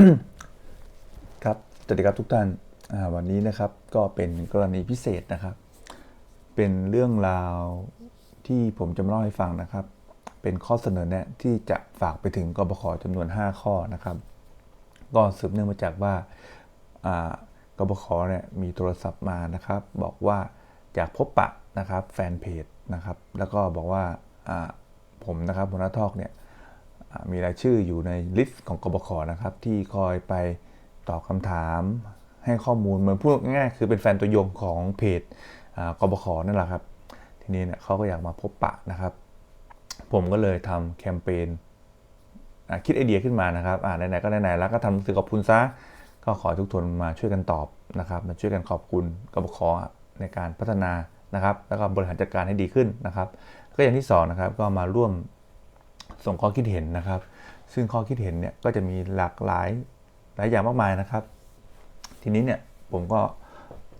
ครับสวัสดีครับทุกท่านวันนี้นะครับก็เป็นกรณีพิเศษนะครับ เป็นเรื่องราวที่ผมจะมาเล่าให้ฟังนะครับ เป็นข้อเสนอแนะที่จะฝากไปถึงกบขจำนวน 5 ข้อนะครับ ก็สืบเนื่องมาจากว่ากบขเนี่ยมีโทรศัพท์มานะครับ บอกว่าอยากพบปะนะครับแฟนเพจนะครับ แล้วก็บอกว่าผมนะครับหัวหน้าทอกเนี่ย มีรายชื่ออยู่ในลิสต์ของกบขนะครับ ที่คอยไปตอบคำถามให้ข้อมูลเหมือนพูดง่ายๆคือเป็นแฟนตัวยงของเพจกบขนั่นแหละครับ ทีนี้เนี่ยเขาก็อยากมาพบปะนะครับ ผมก็เลยทำแคมเปญคิดไอเดียขึ้นมานะครับไหนๆก็ไหนๆแล้วก็ทำหนังสือขอบคุณซะก็ขอทุกคนมาช่วยกันตอบนะครับมาช่วยกันขอบคุณกบขในการพัฒนานะครับ แล้วก็บริหารจัดการให้ดีขึ้นนะครับ ก็อย่างที่สองนะครับก็มาร่วม ส่งข้อคิดเห็นนะครับ ซึ่งข้อคิดเห็นเนี่ยก็จะมีหลากหลายหลายอย่างมากมายนะครับ ทีนี้เนี่ยผมก็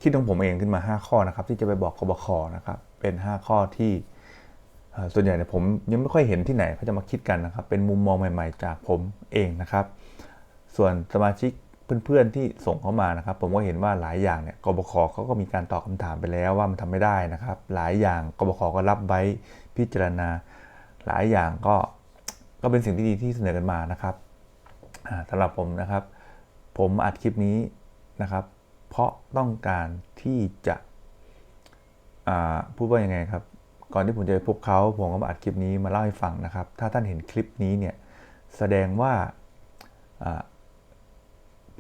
คิดของผมเองขึ้นมา 5 ข้อนะครับ ที่จะไปบอกกบขนะครับ เป็น 5 ข้อที่ส่วนใหญ่เนี่ยผมยังไม่ค่อยเห็นที่ไหนเขาจะมาคิดกันนะครับ เป็นมุมมองใหม่ ๆ จากผมเองนะครับ ส่วนสมาชิกเพื่อนๆที่ส่งเข้ามานะครับ ผมก็เห็นว่าหลายอย่างเนี่ยกบขเขาก็มีการตอบคำถามไปแล้วว่ามันทำไม่ได้นะครับ หลายอย่างกบขก็รับไว้พิจารณา หลายอย่างก็ ก็เป็นสิ่งที่ดีที่เสนอกันมานะครับสำหรับผมนะครับ ผมอัดคลิปนี้นะครับ เพราะต้องการที่จะพูดว่ายังไงครับ ก่อนที่ผมจะไปพบเขาผมก็มาอัดคลิปนี้มาเล่าให้ฟังนะครับ ถ้าท่านเห็นคลิปนี้เนี่ยแสดงว่า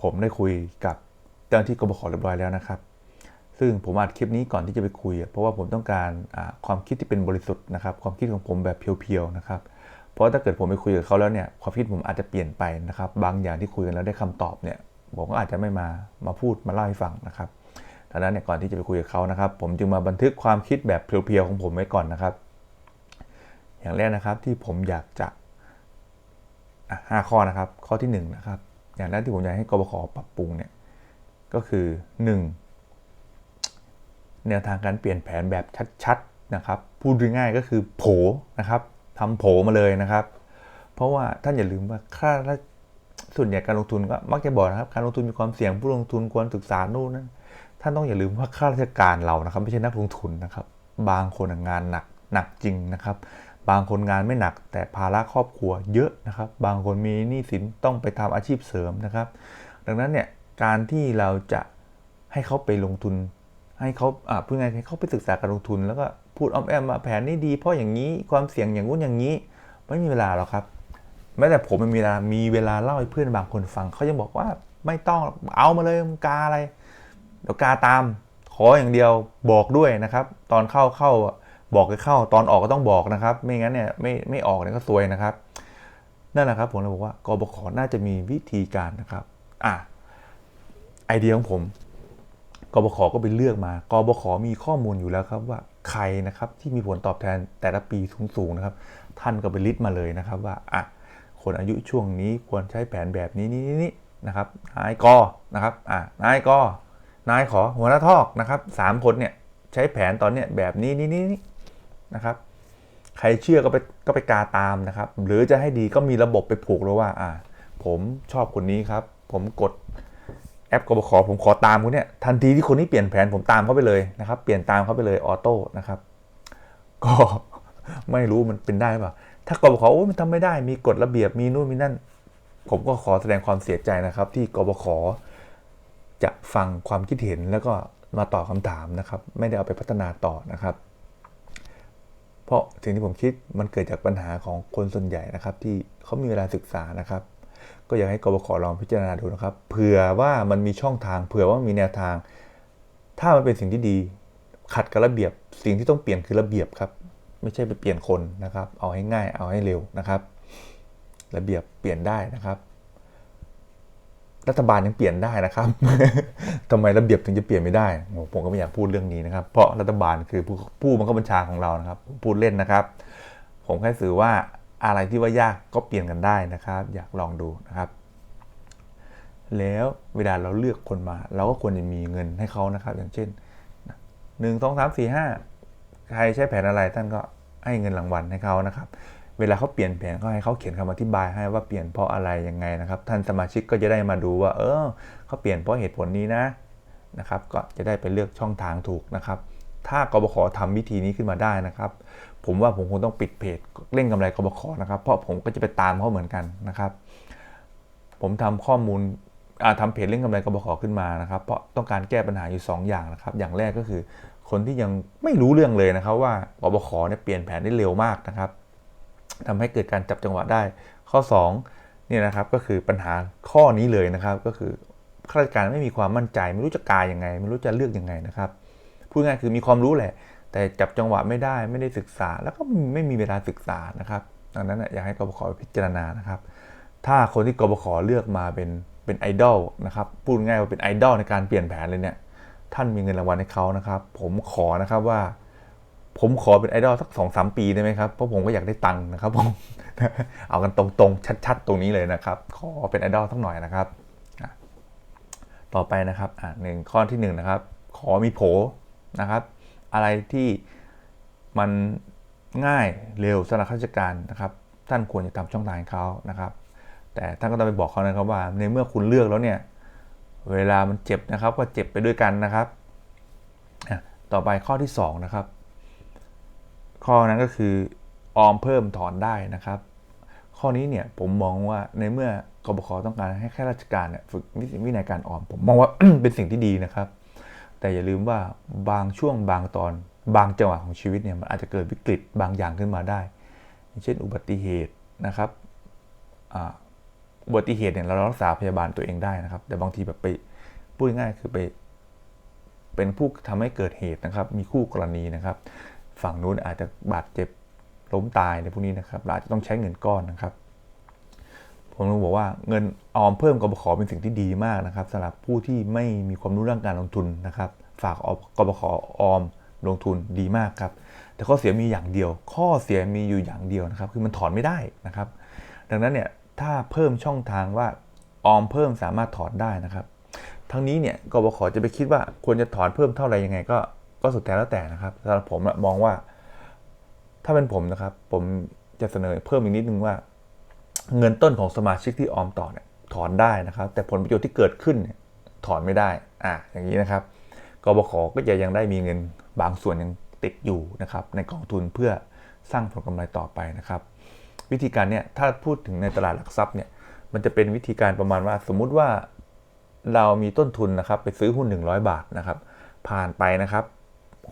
ผมได้คุยกับเจ้าหน้าที่กบขเรียบร้อยแล้วนะครับ ซึ่งผมอัดคลิปนี้ก่อนที่จะไปคุย เพราะว่าผมต้องการความคิดที่เป็นบริสุทธิ์นะครับ ความคิดของผมแบบเพียวๆนะครับ เพราะถ้าเกิดผมไปคุยกับเขาแล้วเนี่ยความคิดผมอาจจะเปลี่ยนไปนะครับ บางอย่างที่คุยกันแล้วได้คำตอบเนี่ยผมก็อาจจะไม่มามาพูดมาเล่าให้ฟังนะครับดังนั้นเนี่ยก่อนที่จะไปคุยกับเขานะครับ ผมจึงมาบันทึกความคิดแบบเพียวๆของผมไว้ก่อนนะครับ อย่างแรกนะครับที่ผมอยากจะห้าข้อนะครับ ข้อที่หนึ่งนะครับอย่างแรกที่ผมอยากให้กบขปรับปรุงเนี่ยก็คือหนึ่งแนวทางการเปลี่ยนแผนแบบชัดๆนะครับ พูดง่ายๆก็คือโผนะครับ ทำโผมาเลยนะครับ เพราะว่าท่านอย่าลืมว่าค่าราส่วนใหญ่การลงทุนก็มักจะบอกนะครับ การลงทุนมีความเสี่ยงผู้ลงทุนควรศึกษานู่นนั่นท่านต้องอย่าลืมว่าข้าราชการเรานะครับ ไม่ใช่นักลงทุนนะครับ บางคนงานหนักหนักจริงนะครับ บางคนงานไม่หนัก แต่ภาระครอบครัวเยอะนะครับ บางคนมีหนี้สินต้องไปทำอาชีพเสริมนะครับ ดังนั้นเนี่ยการที่เราจะให้เขาไปลงทุน ให้เขาอ่าพูดง่ายๆให้เขาไปศึกษาการลงทุนแล้วก็ พูดอ้อมแอมมาแผนนี้ดีเพราะอย่างนี้ความเสี่ยงอย่างงู้นอย่างนี้ ไม่มีเวลาหรอกครับแม้แต่ผมมันมีเวลามีเวลาเล่าให้เพื่อนบางคนฟังเขายังบอกว่าไม่ต้องเอามาเลยมึงกาอะไรเดี๋ยวกาตาม ขออย่างเดียวบอกด้วยนะครับ ตอนเข้าเข้าบอกให้เข้า ตอนออกก็ต้องบอกนะครับ ไม่งั้นเนี่ยไม่ไม่ออกเนี่ยก็ซวยนะครับนั่นแหละครับผมเลยบอกว่ากบขน่าจะมีวิธีการนะครับอะไอเดียของผมกบขก็ไปเลือกมากบขมีข้อมูลอยู่แล้วครับว่า ใครนะครับที่มีผลตอบแทนแต่ละปีสูงๆนะครับ ท่านก็ไปลิสต์มาเลยนะครับว่าอะคนอายุช่วงนี้ควรใช้แผนแบบนี้นี่นี่นะครับนายกนะครับอะนายกนายขอหัวหน้าทอกนะครับสามคนเนี่ยใช้แผนตอนเนี้ยแบบนี้นี่นี่นี่นะครับ ใครเชื่อก็ไปก็ไปกาตามนะครับ หรือจะให้ดีก็มีระบบไปผูกเลยว่าอ่าผมชอบคนนี้ครับ ผมกด แอปกบขผมขอตามคนเนี้ยทันทีที่คนนี้เปลี่ยนแผนผมตามเขาไปเลยนะครับ เปลี่ยนตามเขาไปเลยออโต้นะครับ ก็ไม่รู้มันเป็นได้หรือเปล่าถ้ากบขโอ้มันทำไม่ได้มีกฎระเบียบมีนู่นมีนั่น ผมก็ขอแสดงความเสียใจนะครับ ที่กบขจะฟังความคิดเห็นแล้วก็มาตอบคำถามนะครับ ไม่ได้เอาไปพัฒนาต่อนะครับ เพราะสิ่งที่ผมคิดมันเกิดจากปัญหาของคนส่วนใหญ่นะครับ ที่เขามีเวลาศึกษานะครับ ก็อยากให้กบขลองพิจารณาดูนะครับ เผื่อว่ามันมีช่องทาง เผื่อว่ามีแนวทาง ถ้ามันเป็นสิ่งที่ดี ขัดกับระเบียบ สิ่งที่ต้องเปลี่ยนคือระเบียบครับ ไม่ใช่ไปเปลี่ยนคนนะครับ เอาให้ง่าย เอาให้เร็วนะครับ ระเบียบเปลี่ยนได้นะครับ รัฐบาลยังเปลี่ยนได้นะครับทำไมระเบียบถึงจะเปลี่ยนไม่ได้ ผมก็ไม่อยากพูดเรื่องนี้นะครับ เพราะรัฐบาลคือผู้ผู้บังคับบัญชาของเรานะครับ พูดเล่นนะครับ ผมแค่สื่อว่า อะไรที่ว่ายากก็เปลี่ยนกันได้นะครับ อยากลองดูนะครับ แล้วเวลาเราเลือกคนมา เราก็ควรจะมีเงินให้เขานะครับ อย่างเช่นหนึ่งสองสามสี่ห้าใครใช้แผนอะไรท่านก็ให้เงินรางวัลให้เขานะครับ เวลาเขาเปลี่ยนแผนก็ให้เขาเขียนคำอธิบายให้ว่าเปลี่ยนเพราะอะไรยังไงนะครับ ท่านสมาชิกก็จะได้มาดูว่า เออเขาเปลี่ยนเพราะเหตุผลนี้นะนะครับ ก็จะได้ไปเลือกช่องทางถูกนะครับ ถ้ากบขทำวิธีนี้ขึ้นมาได้นะครับ ผมว่าผมคงต้องปิดเพจเร่งกำไรกบขนะครับ เพราะผมก็จะไปตามเขาเหมือนกันนะครับ ผมทำข้อมูลอ่าทำเพจเร่งกำไรกบขขึ้นมานะครับ เพราะต้องการแก้ปัญหาอยู่ 2 อย่างนะครับ อย่างแรกก็คือคนที่ยังไม่รู้เรื่องเลยนะครับ ว่ากบขเนี่ยเปลี่ยนแผนได้เร็วมากนะครับทำให้เกิดการจับจังหวะได้ ข้อ2เนี่ยนะครับก็คือปัญหาข้อนี้เลยนะครับ ก็คือข้าราชการไม่มีความมั่นใจ ไม่รู้จะกายยังไง ไม่รู้จะเลือกยังไงนะครับพูดง่ายคือมีความรู้แหละ แต่จับจังหวะไม่ได้ไม่ได้ศึกษา แล้วก็ไม่มีเวลาศึกษานะครับดังนั้นอยากให้กบขพิจารณานะครับ ถ้าคนที่กบขเลือกมาเป็นเป็นไอดอลนะครับพูดง่ายว่าเป็นไอดอลในการเปลี่ยนแผนเลยเนี่ยท่านมีเงินรางวัลให้เขานะครับ ผมขอนะครับว่า ผมขอเป็นไอดอลสักสองสามปีได้ไหมครับเพราะผมก็อยากได้ตังค์นะครับผมเอากันตรงๆชัดๆ ตรงนี้เลยนะครับ ขอเป็นไอดอลสักหน่อยนะครับต่อไปนะครับอะหนึ่งข้อที่หนึ่งนะครับ ขอมีโผนะครับ อะไรที่มันง่ายเร็วสำหรับข้าราชการนะครับ ท่านควรจะทำช่องทางเขานะครับ แต่ท่านก็ต้องไปบอกเขานะครับว่า ในเมื่อคุณเลือกแล้วเนี่ย เวลามันเจ็บนะครับ ก็เจ็บไปด้วยกันนะครับ ต่อไปข้อที่สองนะครับ ข้อนั้นก็คือออมเพิ่มถอนได้นะครับ ข้อนี้เนี่ยผมมองว่าในเมื่อกบขต้องการให้ข้าราชการเนี่ยฝึกวินัยการออมผมมองว่าเป็นสิ่งที่ดีนะครับ แต่อย่าลืมว่าบางช่วงบางตอน บางจังหวะของชีวิตเนี่ยมันอาจจะเกิดวิกฤตบางอย่างขึ้นมาได้ เช่นอุบัติเหตุนะครับอุบัติเหตุเนี่ยเรารักษาพยาบาลตัวเองได้นะครับ แต่บางทีแบบไปพูดง่ายคือไป เป็นผู้ทำให้เกิดเหตุนะครับ มีคู่กรณีนะครับ ฝั่งนู้นอาจจะบาดเจ็บล้มตายในพวกนี้นะครับเราอาจจะต้องใช้เงินก้อนนะครับ ผมต้องบอกว่าเงินออมเพิ่มกบขเป็นสิ่งที่ดีมากนะครับสำหรับผู้ที่ไม่มีความรู้เรื่องการลงทุนนะครับ ฝากกบขออมลงทุนดีมากครับ แต่ข้อเสียมีอย่างเดียว ข้อเสียมีอยู่อย่างเดียวนะครับ คือมันถอนไม่ได้นะครับ ดังนั้นเนี่ยถ้าเพิ่มช่องทางว่าออมเพิ่มสามารถถอนได้นะครับ ทั้งนี้เนี่ยกบขจะไปคิดว่าควรจะถอนเพิ่มเท่าไหร่ยังไง ก็ก็สุดแท้แล้วแต่นะครับสำหรับผมมองว่า ถ้าเป็นผมนะครับ ผมจะเสนอเพิ่มอีกนิดนึงว่า เงินต้นของสมาชิกที่ออมต่อเนี่ยถอนได้นะครับ แต่ผลประโยชน์ที่เกิดขึ้นเนี่ยถอนไม่ได้อ่าอย่างนี้นะครับกบขก็จะยังได้มีเงินบางส่วนยังติดอยู่นะครับในกองทุนเพื่อสร้างผลกำไรต่อไปนะครับ วิธีการเนี่ยถ้าพูดถึงในตลาดหลักทรัพย์เนี่ยมันจะเป็นวิธีการประมาณว่า สมมุติว่าเรามีต้นทุนนะครับไปซื้อหุ้น 100 บาทนะครับ ผ่านไปนะครับ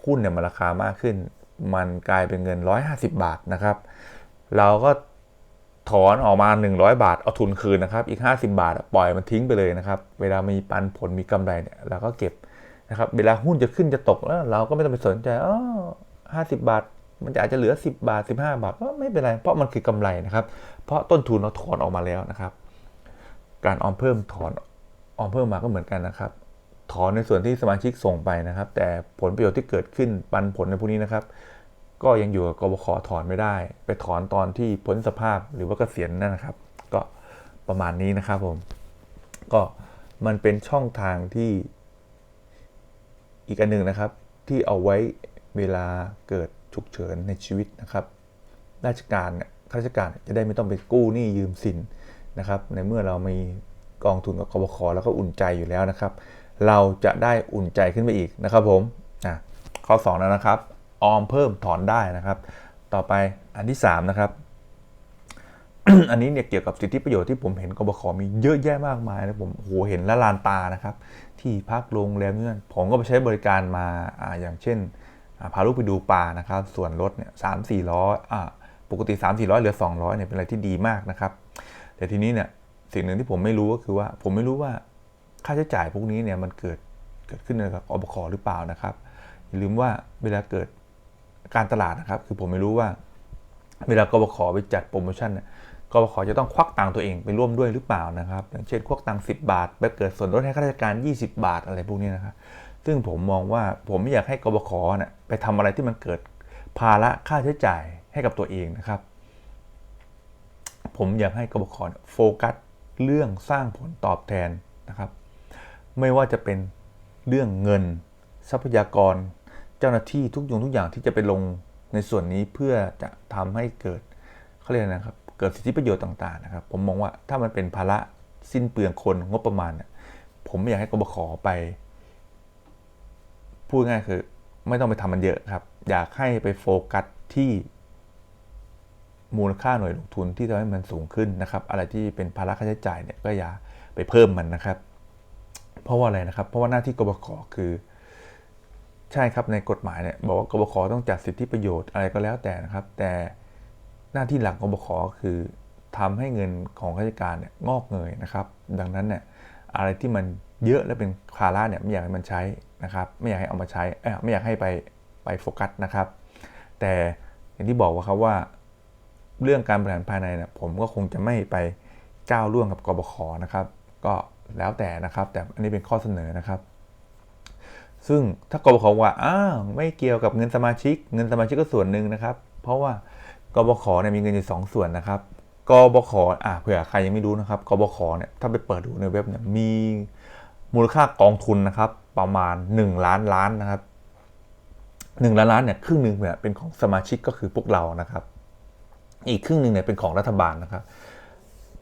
หุ้นเนี่ยมันราคามากขึ้น มันกลายเป็นเงิน 150 บาทนะครับ เราก็ ถอนออกมา 100 บาท เอาทุนคืนนะครับ อีก 50 บาท ปล่อยมันทิ้งไปเลยนะครับ เวลามีปันผลมีกำไรเนี่ยเราก็เก็บนะครับ เวลาหุ้นจะขึ้นจะตกแล้วเราก็ไม่ต้องไปสนใจอ๋อห้าสิบาท มันจะอาจจะเหลือ 10 บาท 15 บาทก็ไม่เป็นไร เพราะมันคือกำไรนะครับ เพราะต้นทุนเราถอนออกมาแล้วนะครับ การออมเพิ่มถอนออมเพิ่มมาก็เหมือนกันนะครับ ถอนในส่วนที่สมาชิกส่งไปนะครับ แต่ผลประโยชน์ที่เกิดขึ้นปันผลในพวกนี้นะครับ ก็ยังอยู่กับกบขถอนไม่ได้ ไปถอนตอนที่พ้นสภาพหรือว่าเกษียณนั่นนะครับ ก็ประมาณนี้นะครับผม ก็มันเป็นช่องทางที่อีกอันหนึ่งนะครับ ที่เอาไว้เวลาเกิดฉุกเฉินในชีวิตนะครับ ราชการเนี่ยข้าราชการจะได้ไม่ต้องไปกู้หนี้ยืมสินนะครับ ในเมื่อเรามีกองทุนกับกบขแล้วก็อุ่นใจอยู่แล้วนะครับ เราจะได้อุ่นใจขึ้นไปอีกนะครับผมอะข้อ 2 แล้วนะครับ ออมเพิ่มถอนได้นะครับ ต่อไปอันที่ 3 นะครับ อันนี้เนี่ยเกี่ยวกับสิทธิประโยชน์ที่ผมเห็นกบขมีเยอะแยะมากมายนะผมโหเห็นละลานตานะครับ ที่พักโรงแรมเนี่ยผมก็ไปใช้บริการมาอ่าอย่างเช่นพาลูกไปดูปลานะครับ ส่วนลดเนี่ยสามสี่ร้อยอ่าปกติ 3 4 0 0เหลือ 200เนี่ยเป็นอะไรที่ดีมากนะครับ แต่ทีนี้เนี่ยสิ่งหนึ่งที่ผมไม่รู้ก็คือว่า ผมไม่รู้ว่าค่าใช้จ่ายพวกนี้เนี่ยมันเกิดเกิดขึ้นกับอบคหรือเปล่านะครับอย่าลืมว่าเวลาเกิด การตลาดนะครับ คือผมไม่รู้ว่า เวลากบขไปจัดโปรโมชั่นเนี่ยกบขจะต้องควักตังค์ตัวเองไปร่วมด้วยหรือเปล่านะครับ อย่างเช่นควักตังค์10 บาท ไปเกิดส่วนลดให้ข้าราชการ 20 บาทอะไรพวกนี้นะครับ ซึ่งผมมองว่าผมไม่อยากให้กบขเนี่ยไปทำอะไรที่มันเกิดภาระค่าใช้จ่ายให้กับตัวเองนะครับ ผมอยากให้กบขโฟกัสเรื่องสร้างผลตอบแทนนะครับ ไม่ว่าจะเป็นเรื่องเงินทรัพยากร เจ้าหน้าที่ทุกอย่างทุกอย่างที่จะไปลงในส่วนนี้เพื่อจะทำให้เกิดเขาเรียกนะครับ เกิดสิทธิประโยชน์ต่างๆนะครับ ผมมองว่าถ้ามันเป็นภาระสิ้นเปลืองคนงบประมาณเนี่ยผมไม่อยากให้กบขไปพูดง่ายคือ ไม่ต้องไปทำมันเยอะครับ อยากให้ไปโฟกัสที่มูลค่าหน่วยลงทุนที่ทำให้มันสูงขึ้นนะครับ อะไรที่เป็นภาระค่าใช้จ่ายเนี่ยก็อย่าไปเพิ่มมันนะครับ เพราะว่าอะไรนะครับ เพราะว่าหน้าที่กบขคือ ใช่ครับในกฎหมายเนี่ยบอกว่ากบขต้องจัดสิทธิประโยชน์อะไรก็แล้วแต่นะครับ แต่หน้าที่หลักกบขคือทำให้เงินของข้าราชการเนี่ยงอกเงยนะครับ ดังนั้นเนี่ยอะไรที่มันเยอะและเป็นภาระเนี่ยไม่อยากให้มันใช้นะครับ ไม่อยากให้เอามาใช้ไม่อยากให้ไปไปโฟกัสนะครับ แต่อย่างที่บอกว่าครับว่า เรื่องการบริหารภายในเนี่ยผมก็คงจะไม่ไปก้าวล่วงกับกบขนะครับ ก็แล้วแต่นะครับ แต่อันนี้เป็นข้อเสนอนะครับ ซึ่งถ้ากบขว่าอ้าวไม่เกี่ยวกับเงินสมาชิก เงินสมาชิกก็ส่วนหนึ่งนะครับ เพราะว่ากบขเนี่ยมีเงินอยู่สองส่วนนะครับกบขอ่าเผื่อใครยังไม่รู้นะครับกบขเนี่ยถ้าไปเปิดดูในเว็บเนี่ยมีมูลค่ากองทุนนะครับ ประมาณ 1 ล้านล้านนะครับ1ล้านล้านเนี่ยครึ่งหนึ่งเนี่ยเป็นของสมาชิกก็คือพวกเรานะครับ อีกครึ่งหนึ่งเนี่ยเป็นของรัฐบาลนะครับ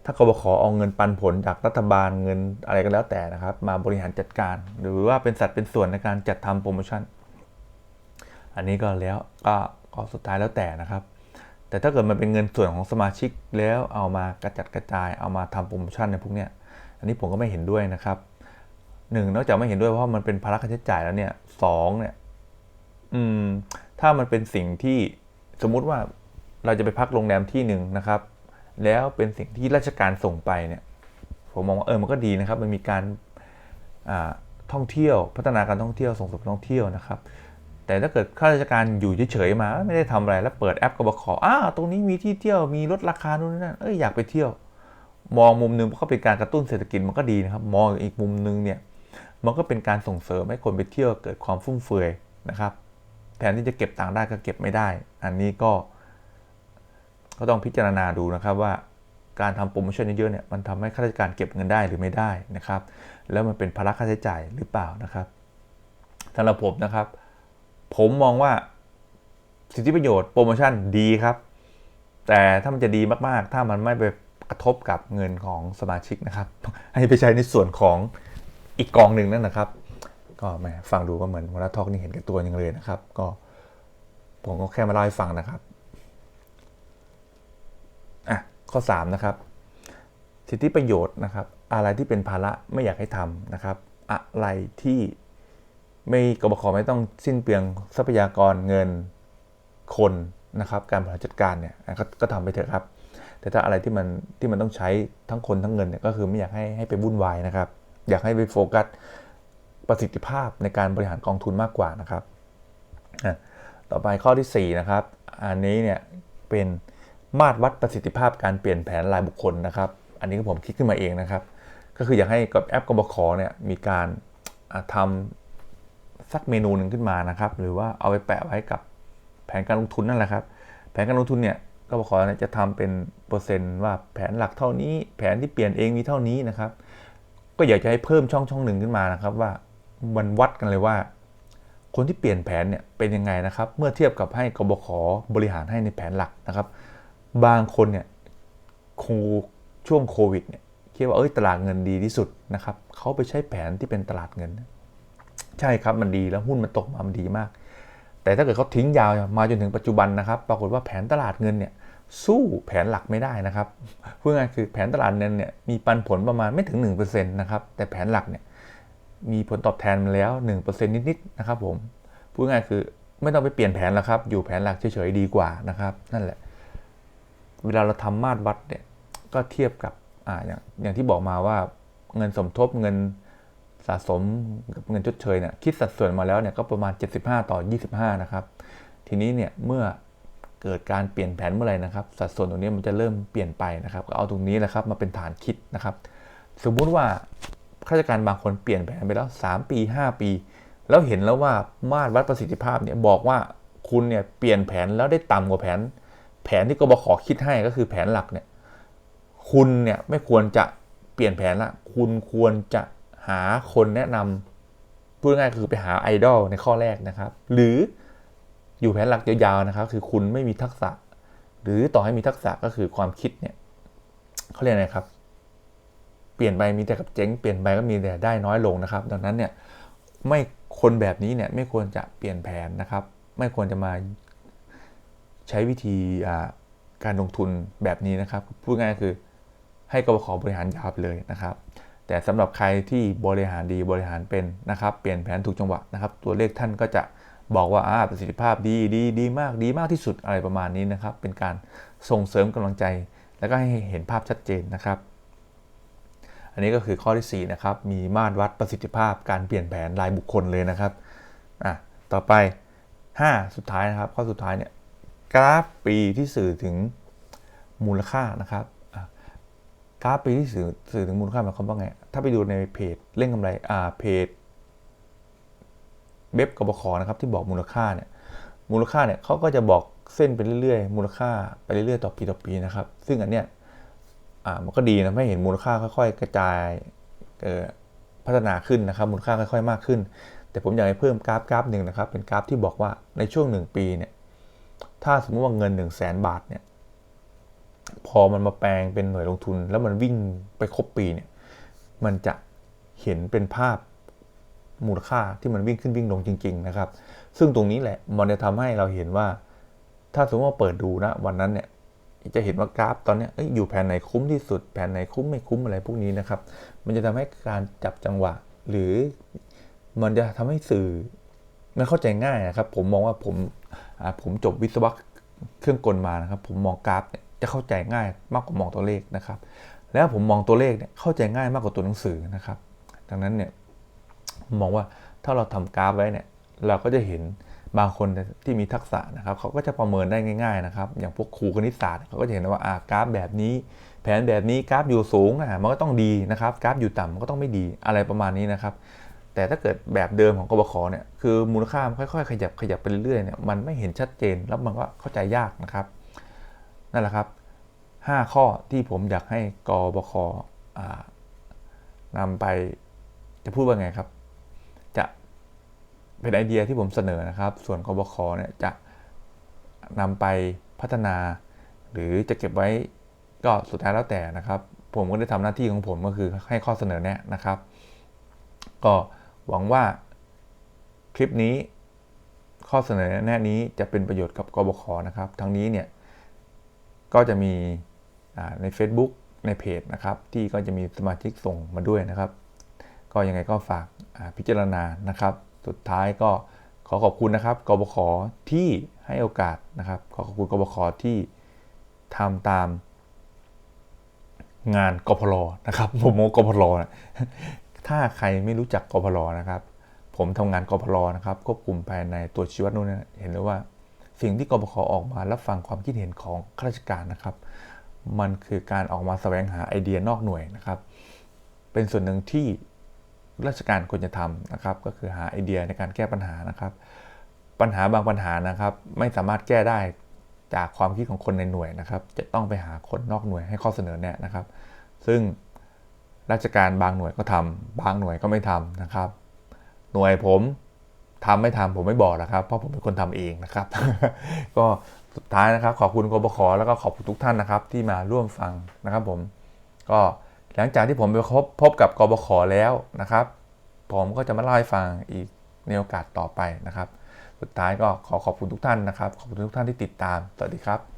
ถ้ากบขอเอาเงินปันผลจากรัฐบาลเงินอะไรก็แล้วแต่นะครับ มาบริหารจัดการ หรือว่าเป็นสัดเป็นส่วนในการจัดทำโปรโมชั่น อันนี้ก็แล้วก็ก็สุดท้ายแล้วแต่นะครับ แต่ถ้าเกิดมันเป็นเงินส่วนของสมาชิกแล้วเอามากระจัดกระจายเอามาทำโปรโมชั่นในพวกเนี้ยอันนี้ผมก็ไม่เห็นด้วยนะครับหนึ่งนอกจากไม่เห็นด้วยเพราะมันเป็นภาระค่าใช้จ่ายแล้วเนี่ยสองเนี่ย อืม ถ้ามันเป็นสิ่งที่สมมุติว่าเราจะไปพักโรงแรมที่หนึ่งนะครับ แล้วเป็นสิ่งที่ราชการส่งไปเนี่ยผมมองว่าเออมันก็ดีนะครับ มันมีการท่องเที่ยวพัฒนาการท่องเที่ยวส่งเสริมท่องเที่ยวนะครับ แต่ถ้าเกิดข้าราชการอยู่เฉยๆมาไม่ได้ทำอะไรแล้วเปิดแอปกบขออ้าตรงนี้มีที่เที่ยวมีลดราคาโน่นนั่นเอ้ยอยากไปเที่ยว มองมุมนึงก็เป็นการกระตุ้นเศรษฐกิจมันก็ดีนะครับ มองอีกมุมนึงเนี่ยมันก็เป็นการส่งเสริมให้คนไปเที่ยวเกิดความฟุ่มเฟือยนะครับแทนที่จะเก็บตังค์ได้ก็เก็บไม่ได้ อันนี้ก็ ก็ต้องพิจารณาดูนะครับว่าการทำโปรโมชั่นเยอะๆเนี่ยมันทำให้ข้าราชการเก็บเงินได้หรือไม่ได้นะครับ แล้วมันเป็นภาระค่าใช้จ่ายหรือเปล่านะครับสำหรับผมนะครับ ผมมองว่าสิทธิประโยชน์โปรโมชั่นดีครับ แต่ถ้ามันจะดีมากๆ ถ้ามันไม่ไปกระทบกับเงินของสมาชิกนะครับให้ไปใช้ในส่วนของอีกกองหนึ่งนั่นนะครับ ก็แหมฟังดูก็เหมือนวันละทอกนี่เห็นกับตัวยังเลยนะครับ ก็ผมก็แค่มาเล่าให้ฟังนะครับ ข้อ 3 นะครับ สิทธิประโยชน์นะครับ อะไรที่เป็นภาระไม่อยากให้ทำนะครับ อะไรที่ไม่กบขไม่ต้องสิ้นเปลืองทรัพยากรเงินคนนะครับ การบริหารจัดการเนี่ยกก็ทำไปเถอะครับ แต่ถ้าอะไรที่มันที่มันต้องใช้ทั้งคนทั้งเงินเนี่ยก็คือไม่อยากให้ให้ไปวุ่นวายนะครับ อยากให้ไปโฟกัสประสิทธิภาพในการบริหารกองทุนมากกว่านะครับ ต่อไปข้อที่ 4 นะครับ อันนี้เนี่ยเป็น มาตรวัดประสิทธิภาพการเปลี่ยนแผนรายบุคคลนะครับ อันนี้ก็ผมคิดขึ้นมาเองนะครับ ก็คืออยากให้กับแอปกบขเนี่ยมีการทำสักเมนูหนึ่งขึ้นมานะครับ หรือว่าเอาไปแปะไว้กับแผนการลงทุนนั่นแหละครับ แผนการลงทุนเนี่ยก็บขจะทำเป็นเปอร์เซ็นต์ว่าแผนหลักเท่านี้ แผนที่เปลี่ยนเองมีเท่านี้นะครับ ก็อยากจะให้เพิ่มช่องช่องหนึ่งขึ้นมานะครับ ว่ามันวัดกันเลยว่า คนที่เปลี่ยนแผนเนี่ยเป็นยังไงนะครับ เมื่อเทียบกับให้กบขบริหารให้ในแผนหลักนะครับ บางคนเนี่ยคูช่วงโควิดเนี่ยคิดว่าเอ้ยตลาดเงินดีที่สุดนะครับเขาไปใช้แผนที่เป็นตลาดเงิน ใช่ครับมันดีแล้วหุ้นมันตกมามันดีมาก แต่ถ้าเกิดเขาทิ้งยาวมาจนถึงปัจจุบันนะครับ ปรากฏว่าแผนตลาดเงินเนี่ยสู้แผนหลักไม่ได้นะครับพูดง่ายคือแผนตลาดเงินเนี่ยมีปันผลประมาณไม่ถึง1%นะครับแต่แผนหลักเนี่ยมีผลตอบแทนมาแล้ว 1%นิดๆนะครับผมพูดง่ายคือไม่ต้องไปเปลี่ยนแผนแล้วครับ อยู่แผนหลักเฉยๆดีกว่านะครับ นั่นแหละ เวลาเราทำมาตรวัดเนี่ยก็เทียบกับอ่าอย่างอย่างที่บอกมาว่าเงินสมทบเงินสะสมกับเงินชดเชยเนี่ยคิดสัดส่วนมาแล้วเนี่ยก็ประมาณ 75 ต่อ 25 นะครับ ทีนี้เนี่ยเมื่อเกิดการเปลี่ยนแผนเมื่อไหร่นะครับ สัดส่วนตรงนี้มันจะเริ่มเปลี่ยนไปนะครับ ก็เอาตรงนี้แหละครับมาเป็นฐานคิดนะครับ สมมุติว่าข้าราชการบางคนเปลี่ยนแผนไปแล้ว 3 ปี 5 ปี แล้วเห็นแล้วว่ามาตรวัดประสิทธิภาพเนี่ยบอกว่าคุณเนี่ยเปลี่ยนแผนแล้วได้ต่ำกว่าแผน แผนที่กบขคิดให้ก็คือแผนหลักเนี่ยคุณเนี่ยไม่ควรจะเปลี่ยนแผนละคุณควรจะหาคนแนะนำพูดง่ายคือไปหาไอดอลในข้อแรกนะครับ หรืออยู่แผนหลักยาวๆนะครับ คือคุณไม่มีทักษะ หรือต่อให้มีทักษะก็คือความคิดเนี่ยเขาเรียกอะไรครับ เปลี่ยนไปมีแต่กับเจ๊งเปลี่ยนไปก็มีแต่ได้น้อยลงนะครับ ดังนั้นเนี่ยไม่คนแบบนี้เนี่ยไม่ควรจะเปลี่ยนแผนนะครับ ไม่ควรจะมา ใช้วิธีการลงทุนแบบนี้นะครับ พูดง่ายคือให้กบขบริหารยาวไปเลยนะครับ แต่สำหรับใครที่บริหารดีบริหารเป็นนะครับ เปลี่ยนแผนถูกจังหวะนะครับ ตัวเลขท่านก็จะบอกว่าประสิทธิภาพดีดีดีมากดีมากที่สุดอะไรประมาณนี้นะครับ เป็นการส่งเสริมกำลังใจ แล้วก็ให้เห็นภาพชัดเจนนะครับ อันนี้ก็คือข้อที่4นะครับมีมาตรวัดประสิทธิภาพการเปลี่ยนแผนรายบุคคลเลยนะครับอะต่อไป 5 สุดท้ายนะครับ ข้อสุดท้ายเนี่ย กราฟปีที่สื่อถึงมูลค่านะครับกราฟปีที่สื่อสื่อถึงมูลค่าหมายความว่าไง ถ้าไปดูในเพจเล่นกำไรอ่าเพจเว็บกบขนะครับที่บอกมูลค่าเนี่ยมูลค่าเนี่ยเขาก็จะบอกเส้นไปเรื่อยๆ มูลค่าไปเรื่อยๆต่อปีต่อปีนะครับ ซึ่งอันเนี้ยอ่ามันก็ดีนะไม่เห็นมูลค่าค่อย ๆ กระจายพัฒนาขึ้นนะครับมูลค่าค่อย ๆ มากขึ้น แต่ผมอยากให้เพิ่มกราฟกราฟหนึ่งนะครับเป็นกราฟที่บอกว่าในช่วง 1 ปีเนี่ย ถ้าสมมติว่าเงิน1 0 0 0 0แสนบาทเนี่ย พอมันมาแปลงเป็นหน่วยลงทุน แล้วมันวิ่งไปครบปีเนี่ย มันจะเห็นเป็นภาพมูลค่าที่มันวิ่งขึ้นวิ่งลงจริง ๆ นะครับ ซึ่งตรงนี้แหละมันจะทำให้เราเห็นว่า ถ้าสมมติว่าเปิดดูนะวันนั้นเนี่ยจะเห็นว่ากราฟตอนนี้อยู่แผนไหนคุ้มที่สุด แผนไหนคุ้มไม่คุ้มอะไรพวกนี้นะครับ มันจะทำให้การจับจังหวะ หรือมันจะทำให้สื่อ มันเข้าใจง่ายนะครับ ผมมองว่าผมผมจบวิศวะเครื่องกลมานะครับ ผมมองกราฟจะเข้าใจง่ายมากกว่ามองตัวเลขนะครับ แล้วผมมองตัวเลขเนี่ยเข้าใจง่ายมากกว่าตัวหนังสือนะครับ ดังนั้นเนี่ยมองว่าถ้าเราทำกราฟไว้เนี่ยเราก็จะเห็นบางคนที่มีทักษะนะครับเขาก็จะประเมินได้ง่ายๆนะครับ อย่างพวกครูคณิตศาสตร์เขาก็จะเห็นว่าอ่ากราฟแบบนี้ แผนแบบนี้กราฟอยู่สูงอะมันก็ต้องดีนะครับ กราฟอยู่ต่ำมันก็ต้องไม่ดีอะไรประมาณนี้นะครับ แต่ถ้าเกิดแบบเดิมของกบขเนี่ยคือมูลค่ามันค่อยๆ ขยับขยับไปเรื่อยๆเนี่ยมันไม่เห็นชัดเจนแล้วมันก็เข้าใจยากนะครับนั่นแหละครับ 5 ข้อที่ผมอยากให้กบคนำไปจะพูดว่าไงครับ จะเป็นไอเดียที่ผมเสนอนะครับ ส่วนกบคเนี่ยจะนำไปพัฒนา หรือจะเก็บไว้ก็สุดท้ายแล้วแต่นะครับ ผมก็ได้ทำหน้าที่ของผมก็คือให้ข้อเสนอแนะนะครับ ก็ หวังว่าคลิปนี้ข้อเสนอแนะนี้จะเป็นประโยชน์กับกบคนะครับ ทั้งนี้เนี่ยก็จะมีใน Facebook ในเพจนะครับ ที่ก็จะมีสมาชิกส่งมาด้วยนะครับ ก็ยังไงก็ฝากพิจารณานะครับ สุดท้ายก็ขอขอบคุณนะครับกบขที่ให้โอกาสนะครับ ขอขอบคุณกบขที่ทำตามงานกพลนะครับผมโมกพลนะ ถ้าใครไม่รู้จักกพลนะครับ ผมทำงานกพลนะครับควบคุมภายในตัวชีวัดนู้นเห็นเลยว่า สิ่งที่กบขออกมารับฟังความคิดเห็นของข้าราชการนะครับ มันคือการออกมาแสวงหาไอเดียนอกหน่วยนะครับ เป็นส่วนหนึ่งที่ราชการควรจะทำนะครับ ก็คือหาไอเดียในการแก้ปัญหานะครับ ปัญหาบางปัญหานะครับ ไม่สามารถแก้ได้จากความคิดของคนในหน่วยนะครับ จะต้องไปหาคนนอกหน่วยให้ข้อเสนอแนะนะครับ ซึ่ง ราชการบางหน่วยก็ทำบางหน่วยก็ไม่ทำนะครับ หน่วยผมทำไม่ทำผมไม่บอกนะครับ เพราะผมเป็นคนทำเองนะครับ ก็สุดท้ายนะครับ ขอบคุณกบขแล้วก็ขอบคุณทุกท่านนะครับ ที่มาร่วมฟังนะครับ ผมก็หลังจากที่ผมไปพบพบกับกบขแล้วนะครับ ผมก็จะมาเล่าให้ฟังอีกในโอกาสต่อไปนะครับ สุดท้ายก็ขอขอบคุณทุกท่านนะครับ ขอบคุณทุกท่านที่ติดตามสวัสดีครับ